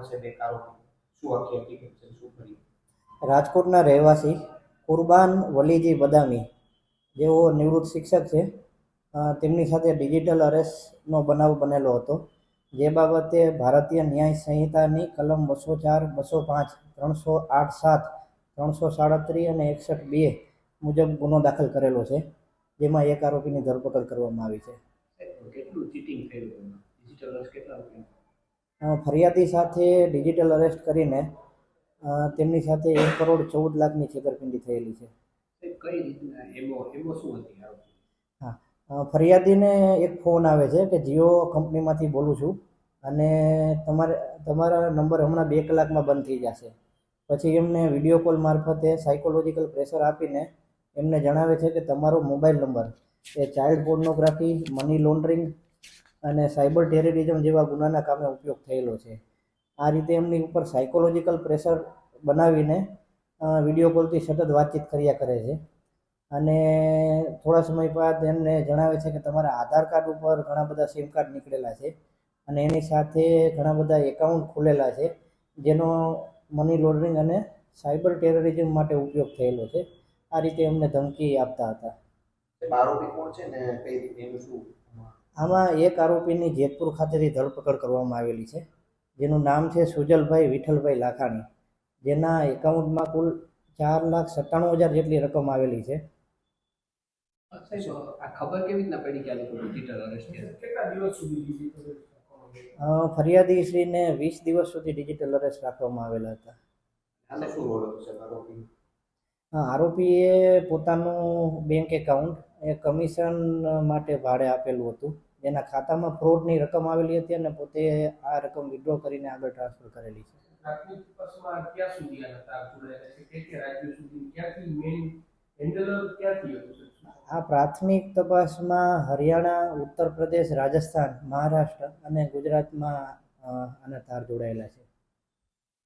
પાસે બે શું આખી હકીકત છે? શું કરી? રાજકોટના રહેવાસી કુરબાન વલીજી બદામી જેઓ નિવૃત્ત શિક્ષક છે તેમની સાથે ડિજિટલ અરેસ્ટનો બનાવ બનેલો હતો. જે બાબતે ભારતીય ન્યાય સંહિતાની કલમ બસો ચાર બસો પાંચ ત્રણસો આઠ સાત ત્રણસો સાડત્રીસ અને એકસઠ બે મુજબ ગુનો દાખલ કરેલો છે જેમાં એક આરોપીની ધરપકડ કરવામાં આવી છે. કેટલું ચીટિંગ થયું ડિજિટલ કેટલા ફરિયાદી સાથે ડિજિટલ અરેસ્ટ કરીને તેમની સાથે એક કરોડ ચૌદ લાખની છેતરપિંડી થયેલી છે. કઈ રીતના એમો એમો શું હતી આરોપી ફરિયાદીને એક ફોન આવે છે કે જીઓ કંપનીમાંથી બોલું છું અને તમારે તમારા નંબર હમણાં બે કલાકમાં બંધ થઈ જશે. પછી એમને વીડિયો કોલ મારફતે સાયકોલોજીકલ પ્રેશર આપીને એમને જણાવે છે કે તમારો મોબાઈલ નંબર એ ચાઇલ્ડ પોર્નોગ્રાફી મની લોન્ડરિંગ અને સાયબર ટેરરિઝમ જેવા ગુનાના કામે ઉપયોગ થયેલો છે. આ રીતે એમની ઉપર સાયકોલોજીકલ પ્રેશર બનાવીને વીડિયો કોલથી સતત વાતચીત કર્યા કરે છે. અને થોડા સમય બાદ એમને જણાવે છે કે તમારા આધાર કાર્ડ ઉપર ઘણા બધા સિમ કાર્ડ નીકળેલા છે અને એની સાથે ઘણા બધા એકાઉન્ટ ખુલેલા છે, જેનો મની લોન્ડરિંગ અને સાયબર ટેરરિઝમ માટે ઉપયોગ થયેલો છે. આ રીતે એમને ધમકી આપતા હતા. આરોપી કોણ છે ને, કઈ રીતે એનું શું આમાં એક આરોપીની જેતપુર ખાતેથી ધરપકડ કરવામાં આવેલી છે જેનું નામ છે સુજલભાઈ વિઠ્ઠલભાઈ લાખાણી. જેના એકાઉન્ટમાં કુલ ચાર લાખ સત્તાણું હજાર જેટલી રકમ આવેલી છે. ફરિયાદી આ ખબર કેવી રીતના પડી કે આ લોકો ડિજિટલ અરેસ્ટ કેટલા દિવસ સુધી ડિજિટલ અ, ફરિયાદીશ્રીને વીસ દિવસ સુધી ડિજિટલ અરેસ્ટ રાખવામાં આવેલા હતા. આરોપીએ પોતાનું બેંક એકાઉન્ટ એ કમિશન માટે ભાડે આપેલું હતું. જેના ખાતામાં ફ્રોડની રકમ આવેલી હતી અને પોતે આ રકમ વિડ્રો કરીને આગળ ટ્રાન્સફર કરેલી છે? આ પ્રાથમિક તપાસમાં હરિયાણા ઉત્તર પ્રદેશ રાજસ્થાન મહારાષ્ટ્ર અને ગુજરાતમાં આના તાર જોડાયેલા છે.